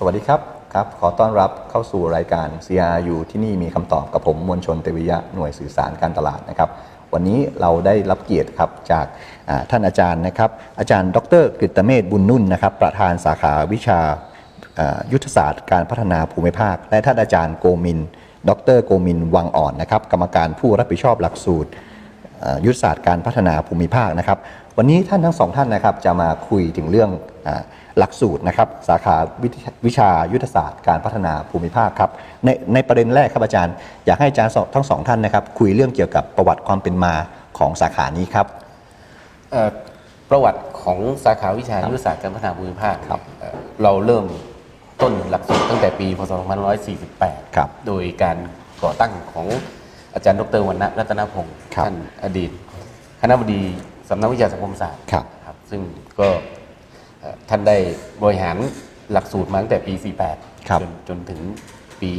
สวัสดีครับครับ ขอต้อนรับเข้าสู่รายการ CRU ที่นี่มีคำตอบกับผมมวลชนเตวิยะหน่วยสื่อสารการตลาดนะครับ วันนี้เราได้รับเกียรติครับจากท่านอาจารย์นะครับ อาจารย์ดรกฤตเมธบุญนุ่นนะครับ ประธานสาขาวิชายุทธศาสตร์การพัฒนาภูมิภาค และท่านอาจารย์โกมิน ดรโกมินวังอ่อนนะครับ กรรมการผู้รับผิดชอบหลักสูตรยุทธศาสตร์การพัฒนาภูมิภาคนะครับ วันนี้ท่านทั้งสองท่านนะครับจะมาคุยถึงเรื่องอ หลักสูตรนะครับสาขาวิทยวิชายุทธศาสตร์การพัฒนาภูมิภาคครับในในประเด็นแรกครับอาจารย์ อยากให้อาจารย์สองทั้งสองท่านนะครับคุยเรื่องเกี่ยวกับประวัติความเป็นมาของสาขานี้ครับเอ่อประวัติของสาขาวิชายุทธศาสตร์การพัฒนาภูมิภาคครับเอ่อเราเริ่มต้นหลักสูตรตั้งแต่ปีพศ2548ครับโดยการก่อตั้งของอาจารย์ดรวรรณรัตนพงศ์ครับท่านอดีต คณะบดีสำนักวิชาสังคมศาสตร์ครับครับซึ่งก็เอ่อ ท่านได้บริหารหลักสูตรมาตั้งแต่ปี 48ครับจนจนถึงปี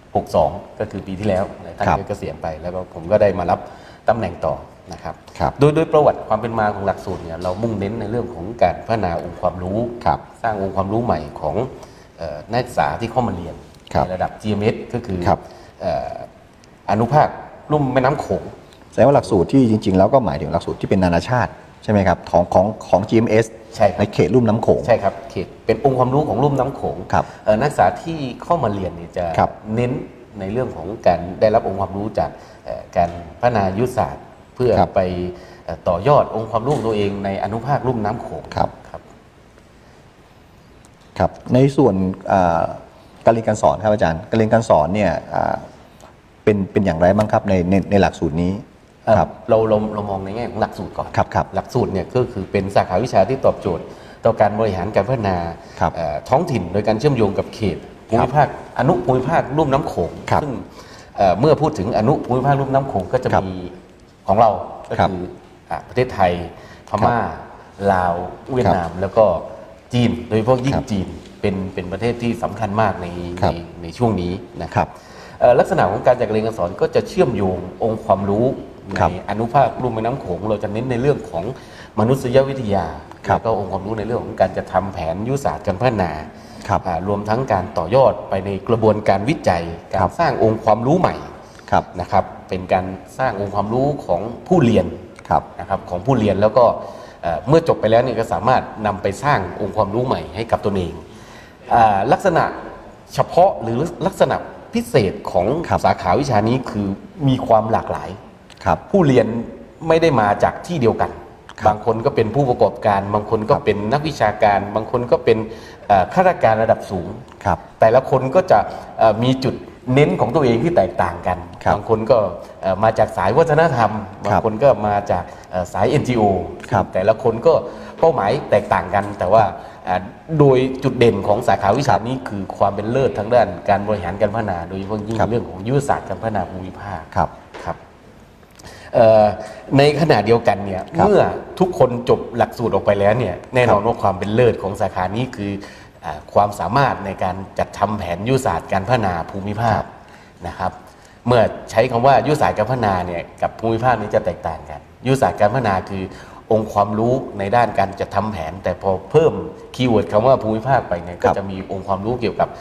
62 ก็คือปีที่แล้วท่านครับก็เกษียณไปแล้วก็ผมก็ได้มารับตำแหน่งต่อนะครับครับโดยโดยประวัติความเป็นมาของหลักสูตรเนี่ยเรามุ่งเน้นในเรื่องของการพัฒนาองค์ความรู้ครับสร้างองค์ความรู้ใหม่ของเอ่อนักศึกษาที่เข้ามาเรียนครับในระดับ GMS ก็คือครับเอ่ออนุภาคลุ่มแม่น้ำโขงแสดงว่าหลักสูตรที่จริง ๆ แล้วก็หมายถึงหลักสูตรที่เป็นนานาชาติ ใช่ไหมครับของของของ GMS ใช่ครับ ในเขตลุ่มน้ำโขง ใช่ครับเขตเป็นองค์ความรู้ของลุ่มน้ำโขงครับเอ่อนักศึกษาที่เข้ามาเรียนเนี่ยจะครับเน้นในเรื่องของการได้รับองค์ความรู้จากเอ่อการพัฒนายุทธศาสตร์ เพื่อครับไปเอ่อต่อยอดองค์ความรู้ของตัวเองในอนุภาคลุ่มน้ำโขงครับ ครับ ครับในส่วนอ่าการเรียนการสอนครับอาจารย์ การเรียนการสอนเนี่ยอ่าเป็นเป็นอย่างไรบ้างครับในในในหลักสูตรนี้ เอ่อครับเราเราเรามองในแง่ของหลักสูตรก่อนครับครับหลักสูตรเนี่ยก็คือเป็นสาขาวิชาที่ตอบโจทย์ ต่อการบริหารการพัฒนาครับเอ่อท้องถิ่นโดยการเชื่อมโยงกับเขตภูมิภาคอนุภูมิภาคลุ่มน้ำโขงครับซึ่งเอ่อเมื่อพูดถึงอนุภูมิภาคลุ่มน้ำโขงก็จะครับมีของเราก็ครับคืออะประเทศไทยพม่าลาวเวียดนามแล้วก็จีน โดยเฉพาะยิ่งครับจีนเป็นเป็นประเทศที่สำคัญมากในครัในบในช่วงนี้นะคครัรับบเอ่อลักษณะของการจัดการเรียนการสอนก็จะเชื่อมโยงองค์ความรู้ ในครับอนุภาคลุ่มแม่น้ำโขงเราจะเน้นในเรื่องของมนุษยวิทยาครับแล้วก็องค์ความรู้ในเรื่องของการจะทำแผนยุทธศาสตร์การพัฒนาครับอ่ารวมทั้งการต่อยอดไปในกระบวนการวิจัย กาครัรบสร้างองค์ความรู้ใหม่ครับนะครับ เป็นการสร้างองค์ความรู้ของผู้เรียนครับนะครับของผู้เรียนแล้วก็เอ่อเมื่อจบไปแล้วเนี่ยก็สามารถนำไปสร้างองค์ความรู้ใหม่ให้กับตนเองอ่าลักษณะเฉพาะหรือลักษณะพิเศษของครับสาขาวิชานี้คือมีความหลากหลาย ครับ ผู้เรียนไม่ได้มาจากที่เดียวกัน ครับบางคนก็เป็นผู้ประกอบการ บางคนก็ครับ เป็นนักวิชาการ บางคนก็เป็นเอ่อข้าราชการระดับสูง ครับ แต่ละคนก็จะเอ่อมีจุดเน้นของตัวเองที่แตกต่างกันครับบางคนก็เอ่อมาจากสายวัฒนธรรมครับบางคนก็มาจากเอ่อสาย NGO ครับแต่ละคนก็เป้าหมายแตกต่างกัน แต่ว่าอ่าโดยจุดเด่นของสาขาวิชานี้คือความเป็นเลิศทางด้านการบริหารการพัฒนา โดยเฉพาะยิ่งครับ เรื่องของยุทธศาสตร์การพัฒนาภูมิภาค ครับครับเอ่อ ในขณะเดียวกันเนี่ยครับเมื่อทุกคนจบหลักสูตรออกไปแล้วเนี่ยแน่นอนว่าความเป็นเลิศของสาขานี้คืออาความสามารถในการจัดทำแผนยุทธศาสตร์การพัฒนาภูมิภาคนะครับ เมื่อใช้คำว่ายุทธศาสตร์การพัฒนาเนี่ยกับภูมิภาคนี้จะแตกต่างกันยุทธศาสตร์การพัฒนาคือองค์ความรู้ในด้านการจัดทำแผน แต่พอเพิ่มคีย์เวิร์ดคำว่าภูมิภาคไปเนี่ยคก็รับจะมีองค์ความรู้เกี่ยวกับเอ่อ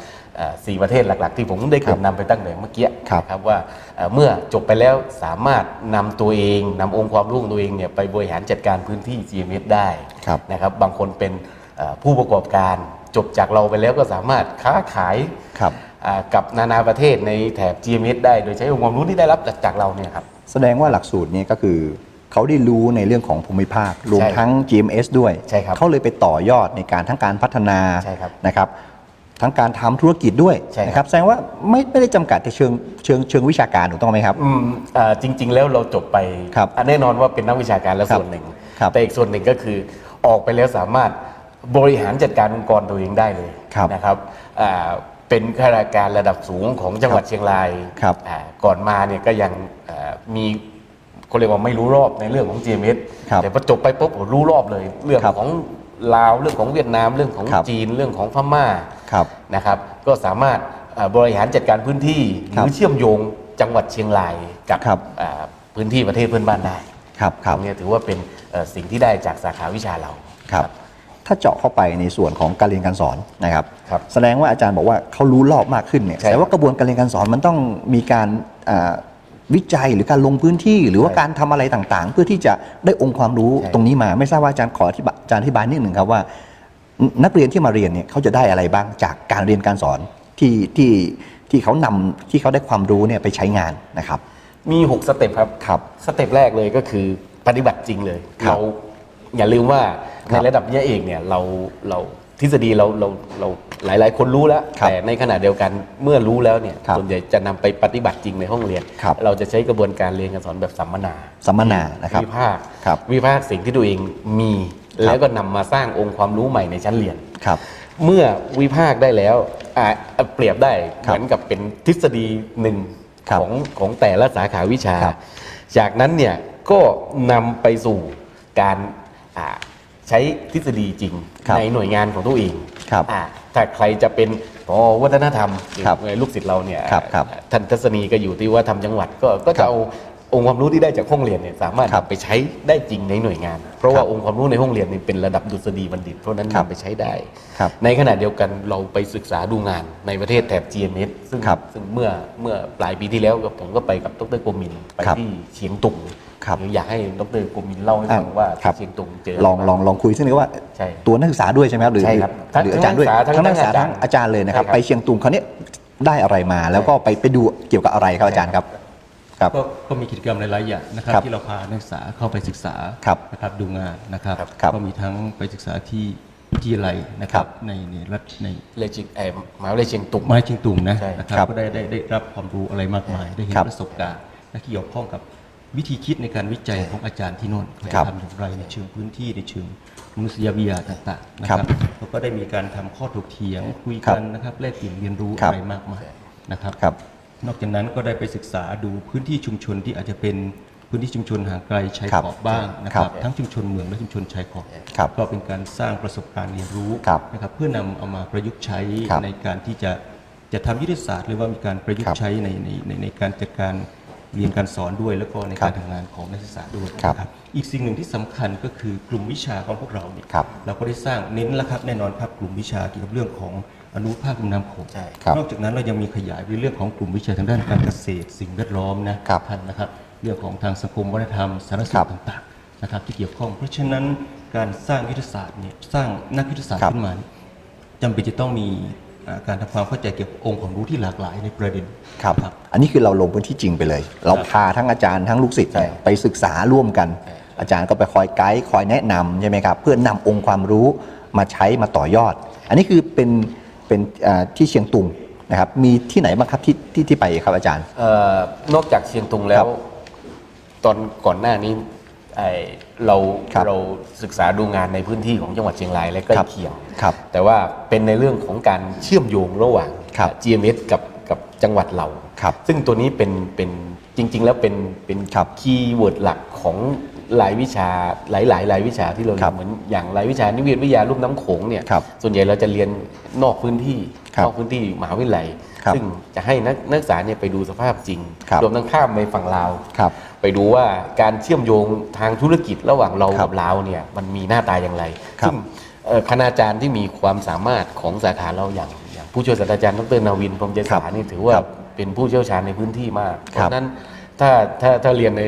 สี่ประเทศหลัก ๆ ที่ผมได้เกรินนำไปตั้งแต่เมื่อกี้ครับนะครับว่าเอ่อเมื่อจบไปแล้วสามารถนำตัวเองนำองค์ความรู้ของตัวเองเนี่ยไปบริหารจัดการพื้นที่ GMS ได้ครับนะครับบางคนเป็นเอ่อผู้ประกอบการจบจากเราไปแล้วก็สามารถค้าขายครับอ่ากับนานาประเทศในแถบ GMS ได้ โดยใช้องค์ความรู้ที่ได้รับจากจากเราเนี่ยครับแสดงว่าหลักสูตรนี้ก็คือเขาได้รู้ในเรื่องของภูมิภาครวมใช่ทั้ง GMS ด้วยใช่ครับเขาเลยไปต่อยอดในการทั้งการพัฒนาใช่ครับนะครับ ทั้งการทำธุรกิจด้วยใช่ครับ นะครับแสดงว่าไม่ไม่ได้จำกัดแต่เชิงเชิงเชิงวิชาการถูกต้องไหมครับ อืมอ่าจริง ๆ แล้วเราจบไปครับอะแน่นอนว่าเป็นนักวิชาการแล้วครับส่วนหนึ่ง ครับแต่อีกส่วนหนึ่งก็คือออกไปแล้วสามารถบริหารจัดการองค์กรตัวเองได้เลยครับนะครับอ่าเป็นข้าราชการระดับสูงของจังหวัดเชียงรายครับอ่าก่อนมาเนี่ยก็ยังอ่ามีเขาเรียกว่าไม่รู้รอบในเรื่องของ GMS ครับแต่พอจบไปปุ๊บโอ้รู้รอบเลย เรื่องครับ ของ ลาวเรื่องของเวียดนามเรื่องของครับจีนเรื่องของพม่าครับนะครับก็สามารถเอ่อบริหารจัดการพื้นที่หครับรือเชื่อมโยงจังหวัดเชียงรายกับครับอ่าพื้นที่ประเทศเพื่อนบ้านได้ครับคตรับ รงเนี้ยถือว่าเป็นเอ่อสิ่งที่ได้จากสาขาวิชาเรา ครับถ้าเจาะเข้าไปในส่วนของการเรียนการสอนนะครับ ครับแสดงว่าอาจารย์บอกว่าเขารู้รอบมากขึ้นเนี่ยใช่แต่ว่ากระบวนการเรียนการสอนมันต้องมีการอ่า วิจัยหรือการลงพื้นที่หรือว่าใช่การทำอะไรต่างๆ เพื่อที่จะได้องค์ความรู้ใช่ตรงนี้มา ไม่ทราบว่าอาจารย์ขออธิบายอาจารย์อธิบายนิดหนึ่งครับว่า นักเรียนที่มาเรียนเนี่ยเขาจะได้อะไรบ้างจากการเรียนการสอนที่ที่ที่เขานำที่เขาได้ความรู้เนี่ยไปใช้งานนะครับ มี 6 สเต็ปครับครับสเต็ปแรกเลยก็คือปฏิบัติจริงเลยครับเราอย่าลืมว่าครัในบระดับปริญญาเอกเนี่ยเราเรา ทฤษฎีเราเราเราหลาย ๆ คนรู้แล้ว ครับแต่ในขณะเดียวกันเมื่อรู้แล้วเนี่ยครับส่วนใหญ่จะนำไปปฏิบัติจริงในห้องเรียน ครับ เราจะใช้กระบวนการเรียนการสอนแบบสัมมนา สัมมนานะครับ วิพากษ์ครับวิพากษ์สิ่งที่ตัวเองมีแล้วก็นำมาสร้างองค์ความรู้ใหม่ในชั้นเรียน ครับ เมื่อวิพากษ์ได้แล้วอ่าเปรียบได้ครับเหมือนกับเป็นทฤษฎีหนึ่งครับของของแต่ละสาขาวิชา ครับจากนั้นเนี่ยก็นำไปสู่การอ่า ใช้ทฤษฎีจริงครับในหน่วยงานของตัวเองครับอ่าถ้าใครจะเป็นพอวัฒนธรรมครับลูกศิษย์เราเนี่ยครับครับท่านทัศนีก็อยู่ที่ว่าทำจังหวัดก็ก็ครัจะบเอาองค์ความรู้ที่ได้จากห้องเรียนเนี่ยสามารถครับนำไปใช้ได้จริงในหน่วยงาน เพราะคว่ารับองค์ความรู้ในห้องเรียนนี่เป็นระดับดุษฎีบัณฑิต เพราะฉะนั้นครับนำไปใช้ได้ครับในขณะเดียวกันเราไปศึกษาดูงานในประเทศแถบ GMS ซึ่งครับซึ่งเมื่อเมื่อปลายปีที่แล้วกับผมก็ไปกับดรโกมินไปครับที่เชียงตุง ครับอยากให้ดรโกมินเล่าให้ฟังอะว่าครับที่เชียงตุงเจอลองลองลองคุยสักนิดว่าใช่ ตัวนักศึกษาด้วยใช่ไหมครับหรือใช่ครับหรืออาจารย์ด้วยทั้งทั้งนันักกศึศึกกษาษาทั้งอาจารย์เลยนะครับ ใช่ครับ ไปเชียงตุงเขาวเนี้ยได้อะไรมา แล้วก็ไปไปดูเกี่ยวกับอะไรครับอาจารย์ครับ ครับ ก็ก็มีกิจกรรมหลายๆอย่างนะครับครับที่เราพานักศึกษาเข้าไปศึกษาครับนะครับดูงานนะครับ ครับก็มีทั้งไปศึกษาที่วิทยาลัยนะคครัรับบ ในในรัฐในเลจิเอ่อมหาวิทยาลัยเชียงตุง ไม้เชียงตุงนะใช่ นะครับครับก็ได้ได้ได้รับความรู้อะไรมากมาย ได้เห็นครับประสบการณ์และเกี่ยวข้องกับ วิธีคิดในการวิจัยของอาจารย์ที่โน่นเขาครับทำอย่างไรในเชิงพื้นที่ในเชิงมนุษยวิทยาต่างๆนะคครัรับบแล้วก็ได้มีการทำข้อถกเถียงคุยครักับนนะครับแลกเปลี่ยนเรียนรู้ครับ อะไรมากมายนะครับ ครับ นอกจากนั้นก็ได้ไปศึกษาดูพื้นที่ชุมชนที่อาจจะเป็นพื้นที่ชุมชนห่างไกลชายครับขอบบ้างนะคครัรับบทั้งชุมชนเมืองและชุมชนชายขอบครับก็เป็นการสร้างประสบการณ์เรียนรู้ครับนะครับเพื่อนำเอามาประยุกต์ใช้ครับในการที่จะจะทำยุทธศาสตร์หรือว่ามีการประยุกครัต์บใช้ในในในในการจัดการ เรียนการสอนด้วยแล้วก็ในครัการบทำงานของนักศึกษาด้วยครับนะครับอีกสิ่งหนึ่งที่สำคัญก็คือกลุ่มวิชาของพวกเราเนี่ยครับเราก็ได้สร้างเน้นแล้วครับแน่นอนครับกลุ่มวิชาเกี่ยวกับเรื่องของอนุภาคลุ่มน้ำโขงใช่ครับนอกจากนั้นเรายังมีขยายไปเรื่องของกลุ่มวิชาทางด้านการเกษตร สิ่งแวดล้อมนะครับท่านนะครับเรื่องของทางสังคมวัฒนธรรมสารสครันบ เทศต่างๆนะครับที่เกี่ยวข้อง เพราะฉะนั้นการสร้างยุทธศาสตร์เนี่ยสร้างนักยุทธศาสตครัร์บขึ้นมาเนี่ย จำเป็นจะต้องมีอ่า การทำความเข้าใจเกี่ยวกับองค์ความรู้ที่หลากหลายในประเด็นครับอันนี้คือเราลงพื้นที่จริงไปเลย เราพาทั้งอาจารย์ทั้งลูกศิษย์เนี่ยไปศึกษาร่วมกันอาจารย์ก็ไปคอยไกด์คอยแนะนำใช่ไหมครับ เพื่อนำองค์ความรู้มาใช้มาต่อยอด อันนี้คือเป็นเป็นอ่าที่เชียงตุงนะครับ มีที่ไหนบ้างครับที่ที่ที่ไปครับอาจารย์ เอ่อนอกจากเชียงตุงแล้ครัวบตอนก่อนหน้านี้ไอ เราครับเราศึกษาดูงานในพื้นที่ของจังหวัดเชียงรายและใกล้ครับเคียง ครับแต่ว่าเป็นในเรื่องของการเชื่อมโยงระหว่าง ครับ GMS กับกับจังหวัดเรา ครับ ซึ่งตัวนี้เป็นเป็นจริง ๆ แล้วเป็นเป็นครับคีย์เวิร์ดหลักของรายวิชาหลายๆรายวิชาที่เราครับเหมือนอย่างรายวิชานิเวศวิทยาลุ่มน้ำโขงเนี่ยครับส่วนใหญ่เราจะเรียนนอกพื้นที่ครับนอกพื้นที่มหาวิทยาลัยครับซึ่งจะให้นักนักศึกษาเนี่ยไปดูสภาพจริงครับรวมทั้งข้ามไปฝั่งลาว ครับ ไปดูว่าการเชื่อมโยงทางธุรกิจระหว่างเราครักับบลาวเนี่ยมันมีหน้าตาอย่างไรครับซึ่งเอ่อคณาจารย์ที่มีความสามารถของสาขาเราอย่างอย่างผู้ช่วยศาสตราจารย์ดรนาวินพรหมเจครัษาบนี่ถือว่าครับเป็นผู้เชี่ยวชาญในพื้นที่มากเพครับราะฉะนั้นถ้าถ้าถ้าเรียนใน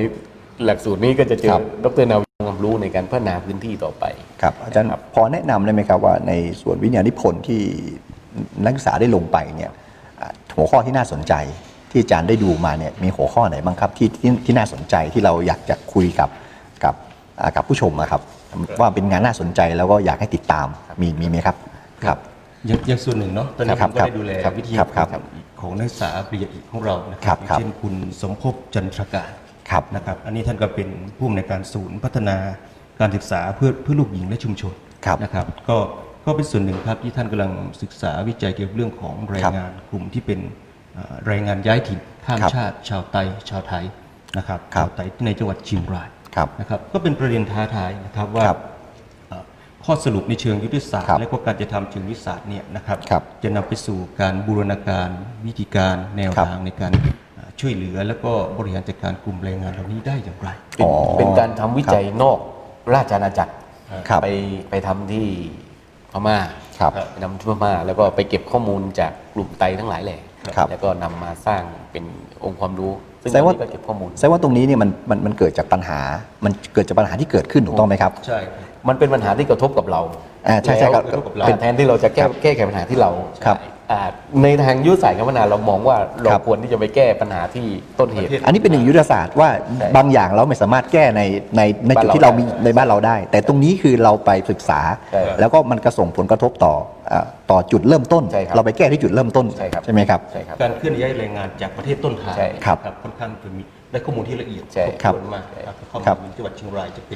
หลักสูตรนี้ก็จะเจครัอบดรนาวินความรู้ในการพัฒนาพื้นที่ต่อไปครับอาจารย์พอแนะนำได้ไหมครับว่าในส่วนวิทยานิพนธ์ที่นักศึกษาได้ลงไปเนี่ยอ่าหัวข้อที่น่าสนใจ ที่อาจารย์ได้ดูมาเนี่ยมีหัวข้อไหนบ้างครับที่ที่ที่น่าสนใจที่เราอยากจะคุยกับกับอ่ากับผู้ชมนะครับ ว่าเป็นงานน่าสนใจแล้วก็อยากให้ติดตามมีมีไหมครับครับ อย่างอย่างส่วนหนึ่งเนาะตอนนี้ครัผบมก็ได้ดูแลครับวิทยาครับครับของนักศึกษาปริญญาเอกของเรานะคครัรับบครับเช่นคุณสมภพจันทรการครับ นะครับ อันนี้ท่านก็เป็นผู้อำนวยการศูนย์พัฒนาการศึกษาเพื่อเพื่อลูกหญิงและชุมชนครับนะครับ ก็ก็เป็นส่วนหนึ่งครับที่ท่านกำลังศึกษาวิจัยเกี่ยวกับเรื่องของแรงงานกลุ่มที่เป็นเอ่อ แรงงานย้ายถิ่นข้ามครับชาติ ชาวไตชาวไทยนะครับครับ ชาวไตในจังหวัดเชียงรายครับ นะครับก็เป็นประเด็นท้าทายนะครับว่าครับเอ่อข้อสรุปในเชิงยุทธศาสตครัร์บและก็การจะทำเชิงยุทธศาสตร์เนี่ยนะครับครับจะนำไปสู่การบูรณาการวิธีการแนวครับ ทางในการเอ่อช่วยเหลือ แล้วก็บริหารจัดการกลุ่มแรงงานเหล่านี้ได้อย่างไร เป็นอ๋อเป็นการทำวิจัยนอกราชอาณาจักรครับไปไปทำที่พม่าครับ ไปนำที่พม่าแล้วก็ไปเก็บข้อมูลจากกลุ่มไตทั้งหลายแหล่ ครับ แล้วก็นำมาสร้างเป็นองค์ความรู้ ซึ่งแสดงว่า ตอนนี้ก็เก็บข้อมูล แสดงว่าตรงนี้เนี่ยมันมันมันเกิดจากปัญหา มันเกิดจากปัญหาที่เกิดขึ้นถูกต้องไหมครับ ใช่ครับ มันเป็นปัญหาที่กระทบกับเราอ่าใช่ใช่ครับแล้วกระทบกับเราเป็นแทนที่เราจะแก้แก้ไขปัญหาที่เราครับอ่า ในทางยุทธศาสตร์การพัฒนาเรามองว่าเราครับควรที่จะไปแก้ปัญหาที่ต้นเหตุ อันนี้เป็นหนึ่งยุทธศาสตร์ว่าใช่บางอย่างเราไม่สามารถแก้ในในในจุดบ้านเราที่เรามีได้ในบ้านเราได้ แต่ตรงนี้คือเราไปศึกษาใช่แล้วก็มันกระส่งผลกระทบต่อเอ่อต่อจุดเริ่มต้นใช่ครับเราไปแก้ที่จุดเริ่มต้นใช่ครับไหมครับใช่ครับการเคลื่อนย้ายแรงงานจากประเทศต้นทางใช่ครับค่อนข้างจะมีได้ข้อมูลที่ละเอียดใช่ครบถ้วนมากใช่ครับข้อครับมูลจังหวัดเชียงรายจะเป็น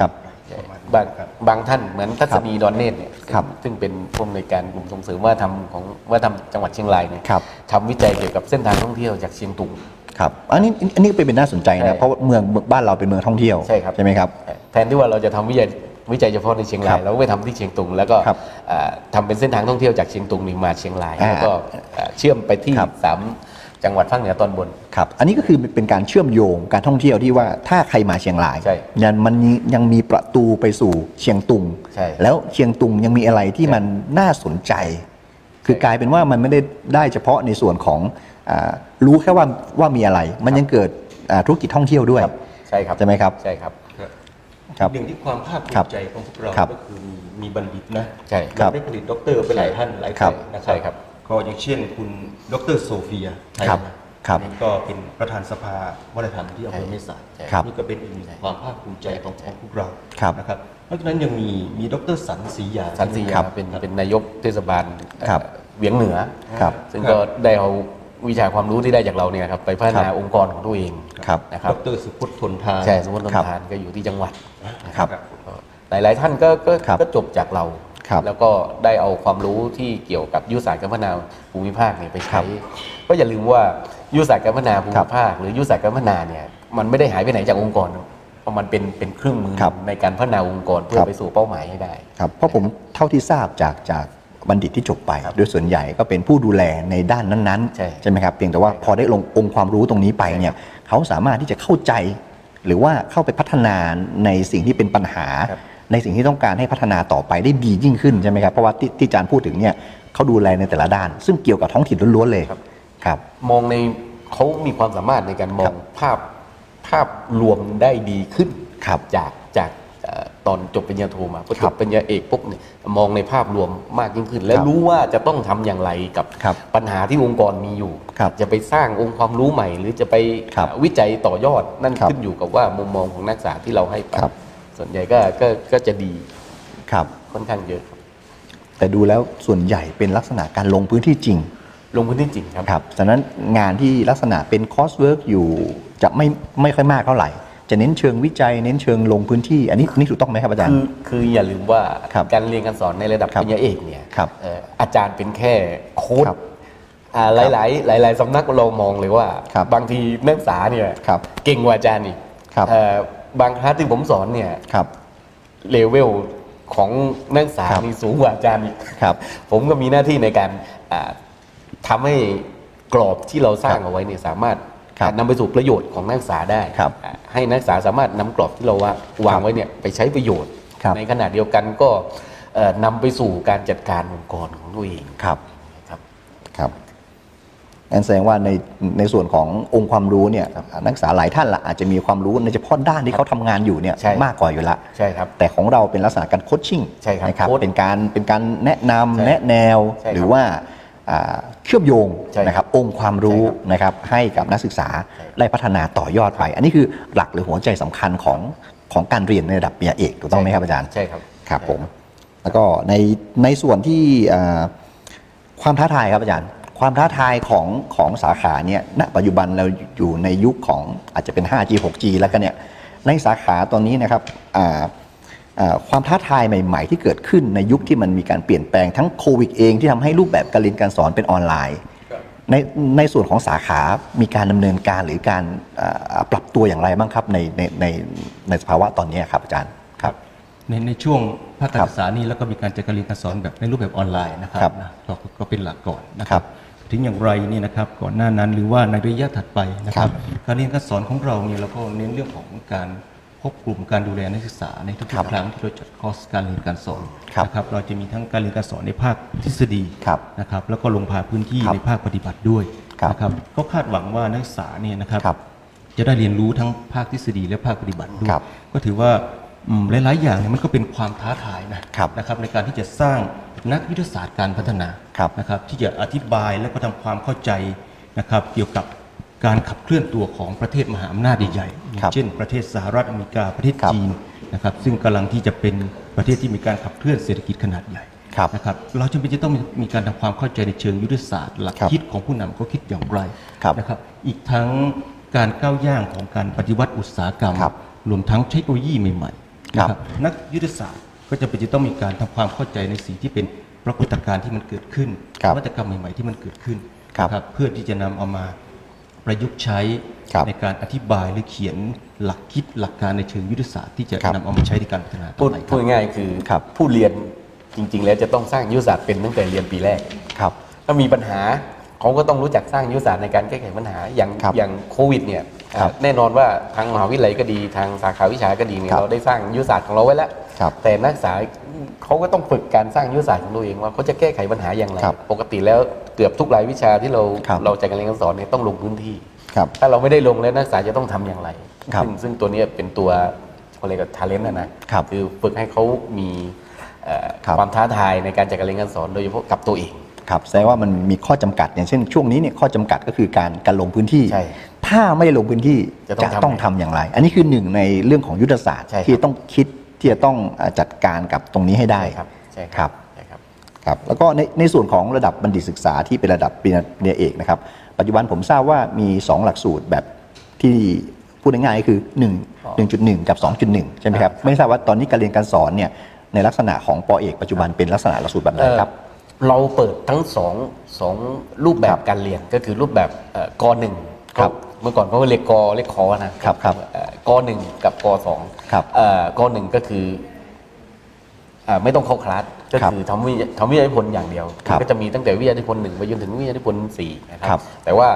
ครับอย่างไรประมาณนี้บางครับ บางท่านเหมือนทัศนีดอนเนตรเนี่ยครับซึ่งเป็นผู้อำนวยการกลุ่มส่งเสริมว่าทำของว่าทำจังหวัดเชียงรายเนี่ยครับ ทำวิจัยเกี่ยวกับเส้นทางท่องเที่ยวจากเชียงตุง ครับอันนี้อันนี้เป็นเป็นน่าสนใจใช่นะเพราะว่าเมืองเมืองบ้านเราเป็นเมืองท่องเที่ยวใช่ครับใช่ไหมครับ แทนที่ว่าเราจะทำวิจัยวิจัยเฉพาะในเชียงราครัยบเราก็ไปทำที่เชียงตุง แล้วก็ครับเอ่อทำเป็นเส้นทางท่องเที่ยวจากเชียงตุงนี่มาเชียงรายอ่าแล้วก็เอ่อเชื่อมไปที่ครับสาม จังหวัดภาคเหนือตอนบน ครับ อันนี้ก็คือเป็นการเชื่อมโยงการท่องเที่ยวที่ว่าถ้าใครมาเชียงรายใช่ยังมันยังมีประตูไปสู่เชียงตุง ใช่แล้วเชียงตุงยังมีอะไรที่มันน่าสนใจ คือกลายเป็นว่ามันไม่ได้ได้เฉพาะในส่วนของอารู้แค่ว่าว่ามีอะไร มันยังเกิดอ่าธุรกิจท่องเที่ยวด้วยครับใช่ครับใช่ไหมครับใช่ครับครับครับหนึ่งที่ความภาคภูครับมิใจของพวกเราครับก็คือมีมีบัณฑิตนะใช่ครับเราได้ผลิตด็อกเตอร์ไปหลายท่านหลายครัท่าบนนะคใช่รับครับ ก็อย่างเช่นคุณดรโซเฟียไทยครับนะครับอันนี้ก็เป็นประธานสภาวัฒนธรรมที่อำเภอเมษายใช่ครับนี่ก็เป็นอีกหนึ่งความภาคภูมิใจของของพวกเราครับนะครับนอกจากนั้นยังมีมีดรสันศรียาสันติครัยาบเป็นเป็นนายกเทศบาลเอ่อครับเวียงเหนือครับซึ่งก็ได้เอาวิชาความรู้ที่ได้จากเราเนี่ยครับไปพัฒนาครับองค์กรของตัวเองครับนะครับดรสุพจน์ทนทานใช่สมมตินนครับทานก็อยู่ที่จังหวัดครับหลายๆท่านก็ก็ครับก็จบจากเรา ครับแล้วก็ได้เอาความรู้ที่เกี่ยวกับยุทธศาสตร์การพัฒนาภูมิภาคเนี่ยไปครัใช้บก็อย่าลืมว่ายุทธศาสตร์การพัฒนาภูครัมิบภาค หรือยุทธศาสตร์การพัฒนาเนี่ยมันไม่ได้หายไปไหนจากองค์กรหรอกเพราะมันเป็นเป็นเครื่องมือครับในการพัฒนาองค์กรเพื่คอรับไปสู่เป้าหมายให้ได้ครับเพราะผมเท่าที่ทราบจากจากบัณฑิตที่จบไป โดยส่วนใหญ่ก็เป็นผู้ดูแลในด้านนั้นใช่ไหมครับเพียงแต่ว่าพอได้ลงองค์ความรู้ตรงนี้ไปเนี่ยเขาสามารถที่จะเข้าใจ หรือว่าเข้าไปพัฒนาในสิ่งที่เป็นปัญหาครับ ในสิ่งที่ต้องการให้พัฒนาต่อไปได้ดียิ่งขึ้นใช่ไหมครับเพราะว่าที่ที่อาจารย์พูดถึงเนี่ยเขาดูแลในแต่ละด้าน ซึ่งเกี่ยวกับท้องถิ่นล้วนๆเลยครับมองในเขามีความสามารถในการมองภาพภาพรวมได้ดีขึ้นครับจากจากเอ่อตอนจบปริญญาโทมาพอคจรับบปริญญาเอกปุ๊บเนี่ยมองในภาพรวมมากยิ่งขึ้น และครับรู้ว่าจะต้องทำอย่างไรกับครับปัญหาที่องค์กรมีอยู่ครับจะไปสร้างองค์ความรู้ใหม่ หรือจะไปครับวิจัยต่อยอดนั่นครับขึ้นอยู่กับว่ามุมมองของนักศึกษาที่เราให้ไปครับ ส่วนใหญ่ก็ก็ก็จะดีครับ ค่อนข้างเยอะครับแต่ดูแล้วส่วนใหญ่เป็นลักษณะการลงพื้นที่จริงลงพื้นที่จริงครับ ครับฉะนั้นงานที่ลักษณะเป็นคอร์สเวิร์กอยู่จะไม่ไม่ค่อยมากเท่าไหร่ จะเน้นเชิงวิจัย เน้นเชิงลงพื้นที่ อันนี้นี่ถูกต้องไหมครับอาจารย์ คือคืออย่าลืมว่าครับการเรียนการสอนในระดับครัปบริญญาเอกเนี่ยครับเอ่ออาจารย์เป็นแค่โค้ดครับอ่าหลายหลายหลายๆสำนักเรามองเลยว่าครับบางทีนักศึกษาเนี่ยครับเก่งกว่าอาจารย์อีกครับ เอ่อ บางคลาสที่ผมสอนเนี่ยครับเลเวลของนักศึกษาครับนี่สูงกว่าอาจารย์อีกครับ ผมก็มีหน้าที่ในการอ่าทำให้กรอบที่เราสร้างครับเอาไว้เนี่ยสามารถครับนำไปสู่ประโยชน์ของนักศึกษาได้ครับอ่าให้นักศึกษาสามารถนำกรอบที่เราวางวางไว้เนี่ยไปใช้ประโยชน์ครับในขณะเดียวกันก็เอ่อนำไปสู่การจัดการองค์กรของตัวเองครับครับครับ นั่นแสดงว่าในในส่วนขององค์ความรู้เนี่ยนักศึกษาหลายท่านละอาจจะมีความรู้ในเฉพาะด้านที่เขาทำงานอยู่เนี่ยใช่มากกว่าอยู่ละใช่ครับแต่ของเราเป็นลักษณะการโคชชิ่งใช่ครับนะครับโค้ชเป็นการเป็นการแนะนำใช่แนะแนวใช่ครับหรือว่าอ่าเชื่อมโยงใช่ครับนะครับองค์ความรู้ใช่ครับนะครับให้กับนักศึกษาใช่ได้พัฒนาต่อยอดไป อันนี้คือหลักหรือหัวใจสำคัญของของการเรียนในระดับปริญญาเอกถูกต้องไหมครับอาจารย์ใช่ครับครับผมแล้วก็ในในส่วนที่อ่าความท้าทายครับอาจารย์ ความท้าทายของของสาขาเนี่ยณปัจจุบันเราอยู่ในยุคของอาจจะเป็น 5G 6G แล้วกันเนี่ยในสาขาตอนนี้นะครับอ่าอ่าความท้าทายใหม่ ๆ ที่เกิดขึ้นในยุคที่มันมีการเปลี่ยนแปลงทั้งโควิดเองที่ทำให้รูปแบบการเรียนการสอนเป็นออนไลน์ ในในส่วนของสาขา มีการดำเนินการหรือการอ่าปรับตัวอย่างไรบ้างครับในในในในสภาวะตอนนี้ครับอาจารย์ครับในในช่วงภาคการครับศึกษานี้แล้วก็มีการจัดการเรียนการสอนแบบในรูปแบบออนไลน์นะครัครับนะเราก็ก็เป็นหลักก่อนนะคครัรับบ ถึงอย่างไรนี่นะครับก่อนหน้านั้นหรือว่าในระยะถัดไปนะคครัรับบการเรียนการสอนของเราเนี่ยเราก็เน้นเรื่องของการครอบคลุมการดูแลนักศึกษาในทุกครับๆครั้งที่เราจัดคอร์สการเรียนการสอนครับนะครับเราจะมีทั้งการเรียนการสอนในภาคทฤษฎีครับนะครับแล้วก็ลงพาพื้นที่ครับในภาคปฏิบัติด้วยครับนะครับก็คาดหวังว่านักศึกษาเนี่ยนะครับครับจะได้เรียนรู้ทั้งภาคทฤษฎีและภาคปฏิบัติด้วยครับก็ถือว่าอืมหลายๆอย่างเนี่ยมันก็เป็นความท้าทายนะครับนะครับในการที่จะสร้าง นักยุทธศาสตร์การพัฒนาครับนะครับที่จะอธิบายและก็ทำความเข้าใจนะครับเกี่ยวกับการขับเคลื่อนตัวของประเทศมหาอำนาจใหญ่ๆอย่าครับงเช่น ประเทศสหรัฐอเมริกาประเทศครับจีนนะครับซึ่งกำลังที่จะเป็นประเทศที่มีการขับเคลื่อนเศรษฐกิจขนาดใหญ่ครับนะครับเราจำเป็นจะต้องมีมีการทำความเข้าใจในเชิงยุทธศาสตร์หลักครับคิดของผู้นำเขาคิดอย่างไรครับนะครับอีกทั้งการก้าวย่างของการปฏิวัติอุตสาหกรรมครับรวมทั้งเทคโนโลยีใหม่ๆครับนะครับนักยุทธศาสตร์ ก็จะเป็นจะต้องมีการทำความเข้าใจในสิ่งที่เป็นปรากฏการณ์ที่มันเกิดขึ้นครับนวัตกรรมใหม่ ๆ ที่มันเกิดขึ้นครับนะเพื่อที่จะนำเอามาประยุกต์ใช้ครับในการอธิบายหรือเขียนหลักคิดหลักการในเชิงยุทธศาสตร์ที่จะครับนำเอามาใช้ในการพัฒนาต่พูอดไปคพูรับดง่ายๆคือครับผู้เรียนจริง ๆ แล้วจะต้องสร้างยุทธศาสตร์เป็นตั้งแต่เรียนปีแรกครับถ้ามีปัญหาเขาก็ต้องรู้จักสร้างยุทธศาสตร์ในการแก้ไขปัญหาอย่างครับอย่างโควิดเนี่ยครับแน่นอนว่าทางมหาวิทยาลัยก็ดีทางสาขาวิชาก็ดีเนี่ยครับเราได้สร้างยุทธศาสตร์ของเราไว้แล้วครับ แต่นักศึกษาเขาก็ต้องฝึกการสร้างยุทธศาสตร์ของตัวเองว่าเขาจะแก้ไขปัญหาอย่างไรครับปกติแล้วเกือบทุกรายวิชาที่เราครับเราจัดการเรียนการสอนเนี่ยต้องลงพื้นที่ครับถ้าเราไม่ได้ลงแล้วนักศึกษาจะต้องทำอย่างไรครับซึ่งซึ่งตัวเนี้ยเป็นตัวเขาเรียกว่าทาเลนต์นะนะครับอฝึกให้เขามีเอ่อครับความท้าทายในการจัดการเรียนการสอนโดยเฉพาะกับตัวเองครับแสดงว่ามันมีข้อจำกัดอย่างเช่นช่วงนี้เนี่ยข้อจำกัดก็คือการการลงพื้นที่ใช่ถ้าไม่ได้ลงพื้นที่จะต้องจะทำต้องทำอย่างไร อันนี้คือหนึ่งในเรื่องของยุทธศาสตร์ใช่ครับที่ต้องคิด ที่จะต้องอ่าจัดการกับตรงนี้ให้ได้ใช่ครับใช่ครับใช่ครับครับแล้วก็ในในส่วนของระดับบัณฑิตศึกษาที่เป็นระดับปริญญาปริญญาเอกนะครับ ปัจจุบันผมทราบว่ามี 2 หลักสูตรแบบที่พูดง่ายๆก็คือ 1 1.1 กับ 2.1 ใช่ไหมครับ ไม่ทราบว่าตอนนี้การเรียนการสอนเนี่ยในลักษณะของปอเอกปัจจุบันเป็นลักษณะหลักสูตรแบบไหนครับเอ่อเราเปิดทั้งสองสองรูปแบครับบการเรียนก็คือรูปแบบเอ่อกหนึ่งครับ เมื่อก่อนเขาเรียกกเรียกคอนะครับครับเอ่อกหนึ่งกับกสองครับเอ่อกหนึ่งก็คือเอ่อไม่ต้องเข้าคลาสก็ครับคือทำวิทยาทำวิทยานิพนธ์อย่างเดียว ครับก็จะมีตั้งแต่วิทยานิพนธ์หนึ่งไปจนถึงวิทยานิพนธ์สี่นะคครัรับบแต่ว่า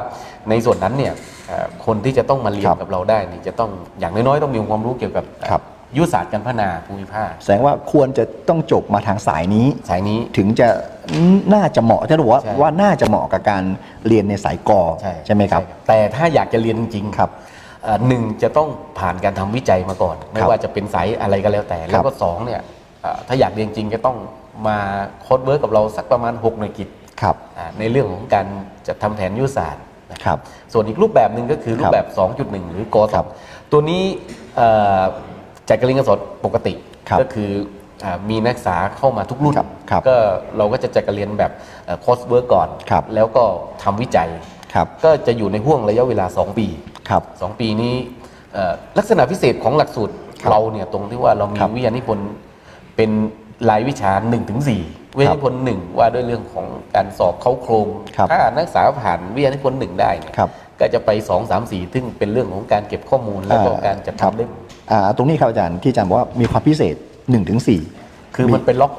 ในส่วนนั้นเนี่ยเอ่อคนที่จะต้องมาเรียครันบกับเราได้นี่จะต้องอย่างน้อยๆต้องมีความรู้เกี่ยวกับครับ ยุทธศาสตร์การพัฒนาภูมิภาค แสดงว่าควรจะต้องจบมาทางสายนี้ สายนี้ ถึงจะน่าจะเหมาะจะบอกว่าใช่ ว่าน่าจะเหมาะกับการเรียนในสายกอใช่ไหมครับ แต่ถ้าอยากจะเรียนจริงๆครับเอ่อหนึ่งจะต้องผ่านการทำวิจัยมาก่อน ไม่ครับว่าจะเป็นสายอะไรก็แล้วแต่ แล้วก็สองเนี่ยเอ่อถ้าอยากเรียนจริงจะต้องมาโค้ดเวิร์กกับเราสักประมาณ6หน่วยกิจครับ อ่าในเรื่องของการจะทำแผนยุทธศาสตร์นะครับ ส่วนอีกรูปแบบหนึ่งก็คือรูปแบบ 2.1 หรือกสครัอบตัวนี้เอ่อ จัดการเรียนการสอนปกติครับก็คืออ่ามีนักศึกษาเข้ามาทุกรุ่นครับครับก็เราก็จะจัดการเรียนแบบโค้ดเวิร์กก่อน ครับ แล้วก็ทำวิจัย ครับ ก็จะอยู่ในห่วงระยะเวลา 2 ปี ครับ 2 ปีนี้เอ่อลักษณะพิเศษของหลักสูตรครับเราเนี่ยตรงที่ว่าเรามีครับวิทยานิพนธ์เป็นรายวิชา1-4วิทยานิพนธ์หนึ่งว่าด้วยเรื่องของการสอบเข้าโครง ครับถ้านักศึกษาผ่านวิทยานิพนธ์หนึ่งได้เนี่ยครับก็จะไป 2 3 4 ซึ่งเป็นเรื่องของการเก็บข้อมูลแล้วก็การจัดครับ ทำเล่ม อ่าตรงนี้ครับอาจารย์ที่อาจารย์บอกว่ามีความพิเศษ1-4ถึง4คือมันเป็นล็อก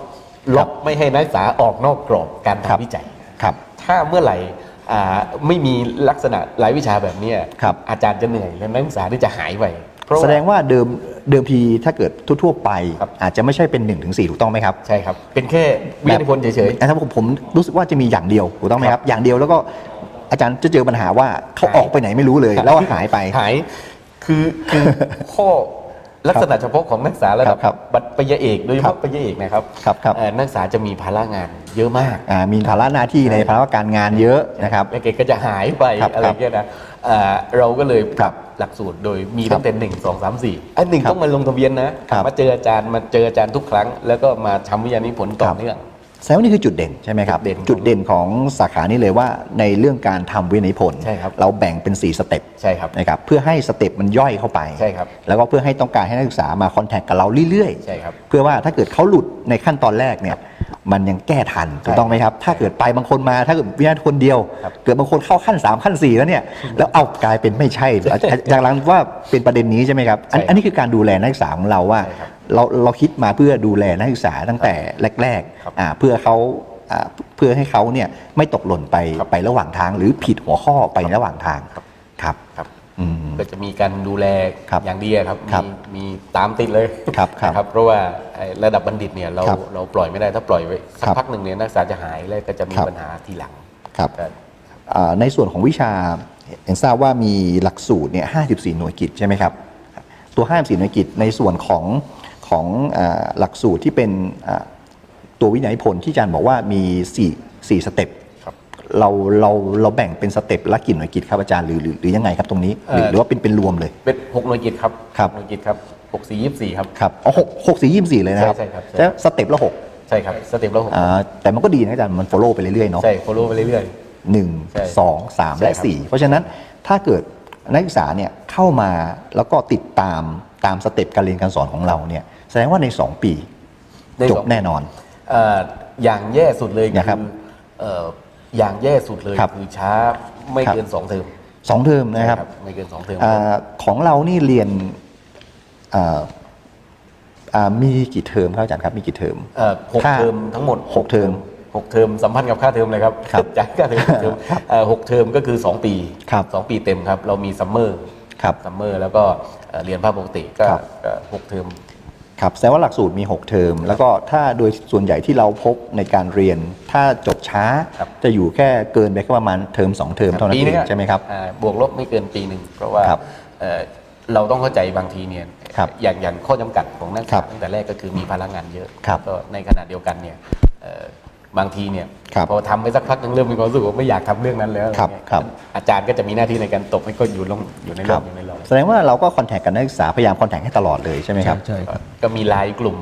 ล็อกไม่ให้นักศึกษาออกนอกกรอบการครับทำวิจัยครับ ถ้าเมื่อไหร่อ่าไม่มีลักษณะรายวิชาแบบเนี้ยครับอาจารย์จะเหนื่อยและนักศึกษาที่จะหายไปเพราะแสดงว่าเดิมเดิมทีถ้าเกิดทั่วๆไปครับอาจจะไม่ใช่เป็น1นถึงสถูกต้องไหมครับใช่ครับ เป็นแค่วิทยานิพนธ์เฉยแต่ถ้าผมผมรู้สึกว่าจะมีอย่างเดียวถูกต้องไหมคครัรับบอย่างเดียวแล้วก็อาจารย์จะเจอปัญหาว่าเขาหายออกไปไหนไม่รู้เลย แล้วก็หายไปๆหายคือคือข้อ ลักษณะเฉพาะของนักศึกษาระดับครับบัตรปริญญาเอกโดยเฉครัพาะบปริญญาเอกนะครับครับครับ เอ่อนักศึกษาจะมีภาระงานเยอะมาก อ่ามีภาระหน้าที่ในภาระการงานเยอะนะครับ แล้วเกก็จะหายไปครับอะไรเงี้ยนะเอ่อเราก็เลยปรับครับหลักสูตรโดยมีครับตั้งแต่หนึ่งสองสามสี่ไอ้หนึ่งครับต้องมาลงทะเบียนนะครับ มาเจออาจารย์มาเจออาจารย์ทุกครั้ง แล้วก็มาทำวิทยานิพนธ์ต่อครับเนื่อง แสดงว่านี่คือจุดเด่นใช่ไหมครับ จุดเด่นจุดเด่นของสาขานี้เลยว่าในเรื่องการทำวินัยผลใช่ครับเราแบ่งเป็น 4 สเต็ปใช่ครับนะครับเพื่อให้สเต็ปมันย่อยเข้าไปใช่ครับ แล้วก็เพื่อให้ต้องการให้นักศึกษามาคอนแทคกับเราเรื่อยๆ ใช่ครับ เพื่อว่าถ้าเกิดเขาหลุดในขั้นตอนแรกเนี่ย มันยังแก้ทันถูกต้องไหมครับ ถ้าเกิดไปบางคนมาถ้าเกิดวิทยาคนเดียวครับเกิดบางคนเข้าขั้น 3 ขั้น 4 แล้วเนี่ย แล้วเอากลายเป็นไม่ใช่จากหลังว่าเป็นประเด็นนี้ใช่ไหมครับอันใช่ครับ อันนี้คือการดูแลนักศึกษาของเราว่าใช่ครับเราเราคิดมาเพื่อดูแลนักศึกษาตั้งแต่แรกครับๆอ่าเพื่อเขาอ่าเพื่อให้เขาเนี่ยไม่ตกหล่นไปครับไประหว่างทาง หรือผิดหัวข้อไปในระหว่างทางครับครับครับ อืม ก็จะมีการดูแลครับอย่างดีอะครับครับมีมีตามติดเลยครับครับนะเพราะว่าไอ้ระดับบัณฑิตเนี่ยเราครับเราปล่อยไม่ได้ถ้าปล่อยไว้สักครับพักหนึ่งเนี่ยนักศึกษาจะหายแล้วก็จะมีครับ ปัญหาทีหลังครับ ก็ อ่าในส่วนของวิชาเห็นทราบว่ามีหลักสูตรเนี่ย54 หน่วยกิจใช่ไหมครับ ตัว 54 หน่วยกิจในส่วนของของอาหลักสูตรที่เป็นอ่าตัววินัยพลที่อาจารย์บอกว่ามี4 4สเต็ปครับ เราเราเราแบ่งเป็นสเต็ปละกี่หน่วยกิจครับอาจารย์หรือหรือหรือยังไงครับตรงนี้หรือเอ่อหรือว่าเป็นเป็นรวมเลย เป็นหกหน่วยกิจครับครับ หน่วยกิจครับหกสี่ยี่สี่ครับ ครับอ๋อหกหกสี่ยี่สิบสี่เลยนะครับใช่ใช่ครับใช่แล้วสเต็ปละหกใช่ครับ สเต็ปละหกอ่าแต่มันก็ดีนะอาจารย์มัน follow ไปเรื่อยๆเนาะใช่ follow ไปเรื่อยหนึ่งใช่สองสามใช่และครับสี่เพราฉะนั้นถ้าเกิดนักศึกษาเนี่ยเข้ามาแล้วก็ติดตามตามสเต็ปการเรียนการสอนของเราเนี่ยแสดงว่าใน 2 ปีๆในจสบองแน่นอนเอ่ออย่างแย่สุดเลยนะคคืรับอเอ่ออย่างแย่สุดเลยครับ คือช้าไม่ครับเกินสองเทอมสองเทอมนะครับใช่ไม่เกินสองเทอม อาของเรานี่เรียนอ่าอ่ามีกี่เทอมครับอาจารย์ครับมีกี่เทอม เอ่อหกค่าเทอมทั้งหมดหกเทอมหกเทอมสัมพันธ์กับค่าเทอมเลยครับครับจ่ายค่าเทอมหกเทอมเอ่อหกเทอมก็คือ2ปีครับสองปีเต็มครับ เรามีซัมเมอร์ครับซัมเมอร์แล้วก็เอ่อเรียนภาคปกติก็ครับ ก็หกเทอม ครับแสดงว่าหลักสูตรมี 6 เทอม แล้วก็ถ้าโดยส่วนใหญ่ที่เราพบในการเรียน ถ้าจบช้าครับจะอยู่แค่เกินไปแค่ประมาณเทอม 2 เทอมเท่านั้นปีเอนึงงอะใช่ไหมครับอ่าบวกลบไม่เกินปีหนึ่งเพราะว่าครับ เอ่อเราต้องเข้าใจบางทีเนี่ยครับอย่างอย่างข้อจำกัดของนักศึกครัษาบตั้งแต่แรกก็คือมีพลังงานเยอะครับก็ในขณะเดียวกันเนี่ยเอ่อบางทีเนี่ยครับพอทำไปสักพักหนึงเริ่มมีความรู้สึกว่าไม่อยากทำเรื่องนั้นแล้วครับอะไเงี้ยครับอาจารย์ก็จะมีหน้าที่ในการตบให้คนอยู่ลงอยู่ในคเรื่รัอบ งอยู่ในรอบ แสดงว่าเราก็คอนแทคกับนักศึกษาพยายามคอนแทคให้ตลอดเลยใช่ไหมครับ ใช่ครับ ก็มีไลายกลุ่ม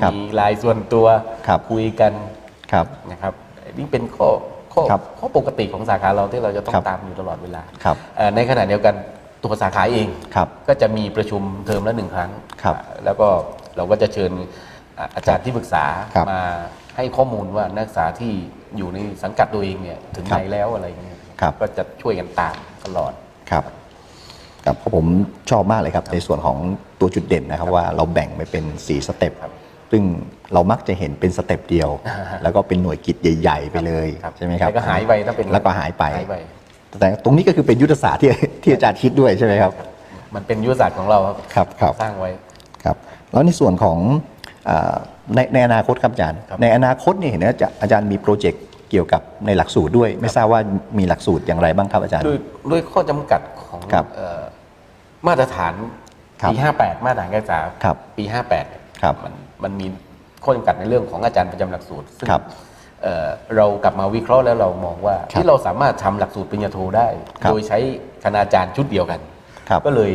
ครับมีไลายส่วนตัวครับ คุยกันครับ นะครับนี่เป็นข้อข้อครับข้อปกติของสาขาเราที่เราจะต้อครังบ ตามอยู่ตลอดเวลาครับเอ่อในขณะเดียวกันตัวสาขาเอง ครับ ก็จะมีประชุมเทอมละหนึ่งครั้ง ครับอ่าแล้วก็เราก็จะเชิญอ่าอาจารย์ที่ปรึกษาครับมาให้ข้อมูลว่านักศึกษาที่อยู่ในสังกัดตัวเองเนี่ยถึงครัไหบนแล้วอะไรอย่างเงี้ย ครับ ก็จะช่วยกันตามตลอด ครับ ครับเพราะผมชอบมากเลยครับ ในส่วนของตัวจุดเด่นนะครับว่าเราแบ่งไปเป็น 4 สเต็ปครับซึ่งเรามักจะเห็นเป็นสเต็ปเดียว แล้วก็เป็นหน่วยกิจใหญ่ ๆ ไปเลยครับใช่ไหมครับแล้วก็หายไปถ้าเป็นแล้วก็หายไปหายไป แต่ตรงนี้ก็คือเป็นยุทธศาสตร์ที่ที่อาจารย์คิดด้วยใช่ไหมครับ มันเป็นยุทธศาสตร์ของเราครับครับครับสร้างไว้ครับแล้วในส่วนของอาในในอนาคตครับอาจารย์ครับในอนาคตเนี่ยเห็นว่าจะอาจารย์มีโปรเจกต์ เกี่ยวกับในหลักสูตรด้วย ไม่ทราบว่ามีหลักสูตรอย่างไรบ้างครับอาจารย์ ด้วยด้วยข้อจำกัดของครับเอ่อมาตรฐานครับปี 58 มาตรฐานการศึกษาครับปี 58เนี่ยครับมันมันมีข้อจำกัดในเรื่องของอาจารย์ประจำหลักสูตรซึ่งครับเอ่อเรากลับมาวิเคราะห์แล้วเรามองว่าครับที่เราสามารถทำหลักสูตรปริญญาโทได้ ครับ โดยใช้คณาจารย์ชุดเดียวกัน ครับ ก็เลย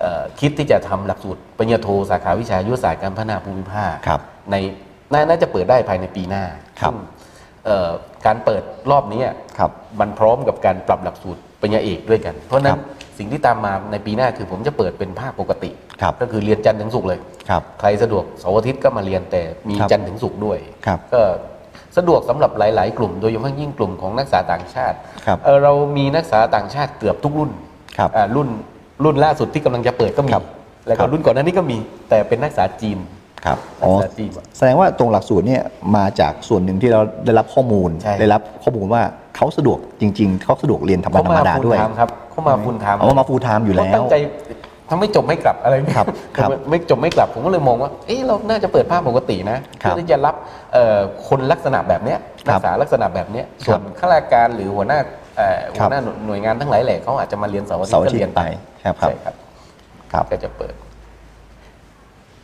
เอ่อคิดที่จะทำหลักสูตรปริญญาโทสาขาวิชายุทธศาสตร์การพัฒนาภูมิภาค ครับ ในน่าน่าจะเปิดได้ภายในปีหน้าครับซึ่งเอ่อ การเปิดรอบนี้ครับมันพร้อมกับการปรับหลักสูตรปริญญาเอกด้วยกัน เพราะฉะนั้ครันบสิ่งที่ตามมาในปีหน้าคือผมจะเปิดเป็นภาคปกติครับก็คือเรียนจันทร์ถึงศุกร์เลยครับใครสะดวกเสาร์อาทิตย์ก็มาเรียนแต่มีครับจันทร์ถึงศุกร์ด้วยครับก็สะดวกสำหรับหลาย ๆ กลุ่ม โดยเฉพาะยิ่งกลุ่มของนักศึกษาต่างชาติครับเอ่อเรามีนักศึกษาต่างชาติเกือบทุกรุ่นครับอ่ารุ่นรุ่นล่าสุดที่กำลังจะเปิดก็มีครับแล้วคก็รับรุ่นก่อนหน้านี้ก็มีแต่เป็นนักศึกษาจีน ครับนัอ๋กอศึกษาจีนแสดงว่าตรงหลักสูตรเนี่ยมาจากส่วนหนึ่งที่เราได้รับข้อมูล ใช่ ได้รับข้อมูลว่าเขาสะดวกจริง ๆ เขาสะดวกเรียนธรรมเขาดาธรรมามดาฟูลด้วยไทม์ครับเขามาฟูลไทม์เอามาฟูลไทม์อยู่แล้วเขาตั้งใจถ้าไม่จบไม่กลับอะไรเงี้ยครับครับไม่ไม่จบไม่กลับผมก็เลยมองว่า เอ๊ะเราน่าจะเปิดภาคปกตินะครัเพื่อบที่จะรับเอ่อคนลักษณะแบบเนี้ยครันับกศึกษาลักษณะแบบเนี้ยส่วนข้าราชการหรือหัวหน้าเอ่อครัหับวหน้าหน่วยงานทั้งหลายแหล่เขาอาจจะมาเรียนเสาร์อาทิตเสาร์ย์อาก็ทิตเรียนย์ไป ครับครับใช่ครับ ครับ ก็จะเปิด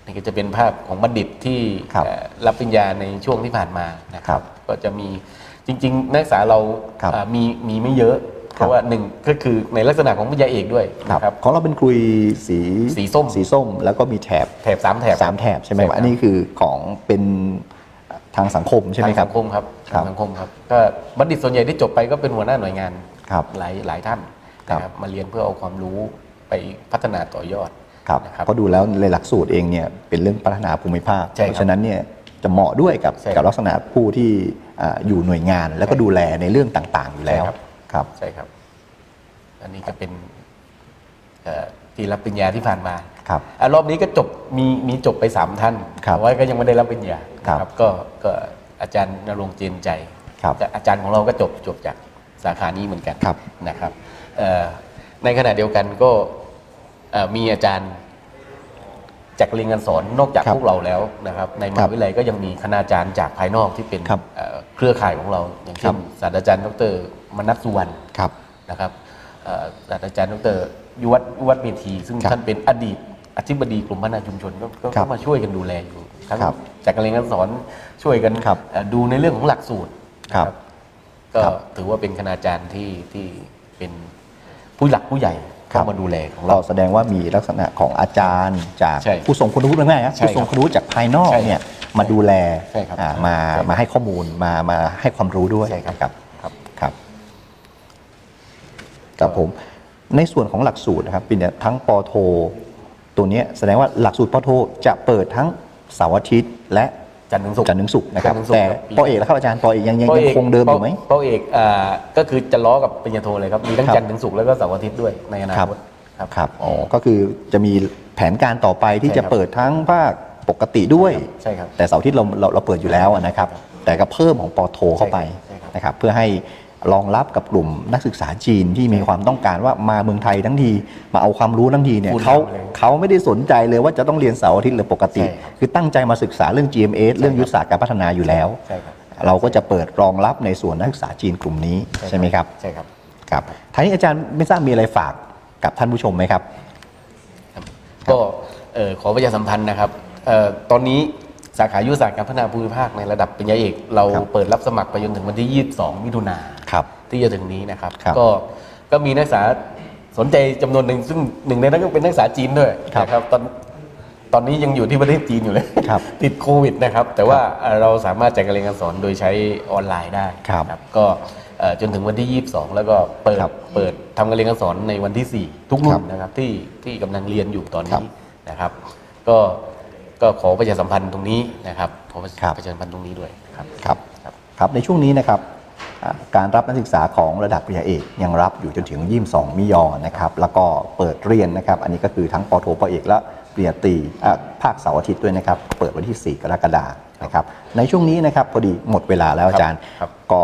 นี่ก็จะเป็นภาพของบัณฑิตที่ครับเอ่อรับปริญญาในช่วงที่ผ่านมานะคครัรับบก็จะมีจริง ๆ นักศึกษาเราครับอ่ามีมีไม่เยอะ เพครับ ราะว่าหนึ่งก็คือในลักษณะของปริญญาเอกด้วยครับนะครับ ของเราเป็นกลุยสีสีส้ม สีส้ม แล้วก็มีแถบแถบสามแถบ สามแถบใช่ไหมใช่ครับอันนี้คือของเป็นทางสังคมใช่ไหมทางครัสับ งคมครับครับทางสังคมครับก็บัณฑิตส่วนใหญ่ที่จบไปก็เป็นหัวหน้าหน่วยงานครับหลายหลายท่านครับนะครับมาเรียนเพื่อเอาความรู้ไปพัฒนาต่อยอด ครับนะครับเพราะดูแล้วในหลักสูตรเองเนี่ยเป็นเรื่องพัฒนาภูมิภาคใช่ครับเพราะฉะนั้นเนี่ยจะเหมาะด้วยกับใช่ครับกับลักษณะผู้ที่อ่าอยู่หน่วยงาน แล้วก็ดูแลในเรื่องต่างๆ อยู่แล้วใช่ครับครับใช่ครับ อันนี้ก็เป็นเอ่อที่รับปริญญาที่ผ่านมาครับอะรอบนี้ก็จบมีมีจบไปสามท่านครับแต่ว่าก็ยังไม่ได้รับปริญญาครับนะก็ก็อาจารย์นรงค์เจนใจครับแต่อาจารย์ของเราก็จบจบจากสาขานี้เหมือนกันครับนะครับเอ่อในขณะเดียวกันก็อ่อ มีอาจารย์จากเรียนการสอนนอกจากครับพวกเราแล้วนะครับ ในมครัหาบวิทยาลัยก็ยังมีคณาจารย์จากภายนอกที่เป็นครับเอ่อเครือข่ายของเรา อย่างเช่นครับศาสตราจารย์ดรมนัสสุวรรณครับนะครับเอ่อศาสตราจารย์ดรยุวัฒน์ยุวัฒน์เมธีซึ่งครับท่านเป็นอดีตอธิบดีกลุ่มพัฒนาชุมชนก็ก็ครัก็บมาช่วยกันดูแลอยู่ทั้งครับจากการเรียนการสอนช่วยกันครับเอ่อดูในเรื่องของหลักสูตรครับนะก็ครับถือว่าเป็นคณาจารย์ที่ที่เป็นผู้หลักผู้ใหญ่ครับ เข้ามาดูแลของเรา เราแสดงว่ามีลักษณะของอาจารย์จากใช่ผู้ทรงคุณวุฒิง่ายๆนะใช่ผู้ทรงคุณวุฒิจากภายนอกใช่เนี่ยมาดูแลใช่ครับอ่ามาใช่ครับมาให้ข้อมูลมามาให้ความรู้ด้วยใช่ครับนะครับ ครับครับครับผมในส่วนของหลักสูตรนะครับเป็นเนี่ยทั้งปอโท ตัวเนี้ยแสดงว่าหลักสูตรปอโทจะเปิดทั้งเสาร์อาทิตย์และ จันทร์ถึงศุกร์ จันทร์ถึงศุกร์นะครับจันทร์ถึงศุกร์แต่ครับ ปอเอกแล้วครับอาจารย์ปอเอกยังยังปยังคงเดิมอยู่ไหมปเอกอ่าก็คือจะล้อกับปริญญาโทเลยครับ มีทั้งครับจันทร์ถึงศุกร์แล้วก็เสาร์อาทิตย์ด้วยในอนาคต ครับครับอ๋อก็คือจะมีแผนการต่อไปที่ใช่จะครับ เปิดทั้งภาคปกติด้วย ใช่ครับ แต่เสาร์อาทิตย์เราเราเราเปิดอยู่แล้วอะนะครับ แต่ก็เพิ่มของปอโทเข้าไปใช่ครับ นะครับ เพื่อให้ รองรับกับกลุ่มนักศึกษาจีนที่มีความต้องการว่ามาเมืองไทยทั้งทีมาเอาความรู้ทั้งทีเนี่ยพูดเขาเลยเขาไม่ได้สนใจเลยว่าจะต้องเรียนเสาร์อาทิตย์หรือปกติใช่ครับคือตั้งใจมาศึกษาเรื่อง GMS เรื่องยุทธศาสตร์การพัฒนาอยู่แล้วใช่ครับเราก็จะเปิดรองรับในส่วนนักศึกษาจีนกลุ่มนี้ใช่ไหมครับใช่ครับครับท้ายนี้อาจารย์ไม่ทราบมีอะไรฝากกับท่านผู้ชมไหมครับ ก็เอ่อขอประชาสัมพันธ์นะครับเอ่อตอนนี้สาขายุทธศาสตร์การพัฒนาภูมิภาคในระดับปริญญาเอกเราครับเปิดรับสมัครไปจนถึงวันที่ 22 มิถุนาครับ ที่จะถึงนี้นะครับ ครับก็ก็มีนักศึกษาสนใจจำนวนหนึ่งซึ่งหนึ่งในนั้นก็เป็นนักศึกษาจีนด้วยครับนะครับตอนตอนนี้ยังอยู่ที่ประเทศจีนอยู่เลย ครับติดโควิดนะครับ แต่ว่าเอ่อเราสามารถจัดการเรียนการสอนโดยใช้ออนไลน์ได้ครับนะก็เอ่อจนถึงวันที่ 22 แล้วก็เปิดครับเปิดทำการเรียนการสอนในวันที่ 4 ทุกรุ่ครันบ นะครับที่ที่กำลังเรียนอยู่ตอนครันี้บนะครับ ก็ก็ขอประชาสัมพันธ์ตรงนี้นะครับขอประครับ ประชาสัมพันธ์ตรงนี้ด้วยครับ ครับครับครับในช่วงนี้นะครับอ่า การรับนักศึกษาของระดับปริญญาเอกยังรับอยู่จนถึง22มิยอนะครับแล้วก็เปิดเรียนนะครับ อันนี้ก็คือทั้งปอโทปอเอกและปริญญาตรีอะภาคเสาร์อาทิตย์ด้วยนะครับ เปิดวันที่ 4 กรกฎาคมนะครับในช่วงนี้นะครับพอดีหมดเวลาแล้วอาจารย์ครับก็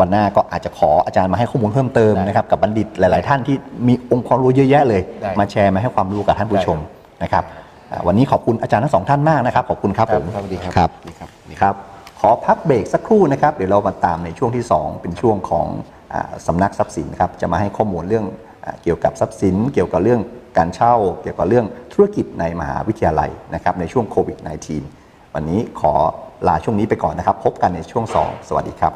วันหน้าก็อาจจะขออาจารย์มาให้ข้อมูลเพิ่มเติมได้นะครับกับบัณฑิตหลาย ๆ ท่านที่มีองค์ความรู้เยอะแยะเลยได้มาแชร์มาให้ความรู้กับท่านผู้ชมได้ครับนะครับอ่าวันนี้ขอบคุณอาจารย์ทั้งสองท่านมากนะครับ ขอบคุณครับผมครับสวัสดีครับครับ ขอพักเบรกสักครู่นะครับ เดี๋ยวเรามาตามในช่วงที่ 2 เป็นช่วงของอสำนักทรัพย์สินครับ จะมาให้ข้อมูลเรื่องอเกี่ยวกับทรัพย์สิน เกี่ยวกับเรื่องการเช่า เกี่ยวกับเรื่องธุรกิจในมหาวิทยาลัยนะครับในช่วงโควิด -19 วันนี้ขอลาช่วงนี้ไปก่อนนะครับ พบกันในช่วง 2 สวัสดีครับ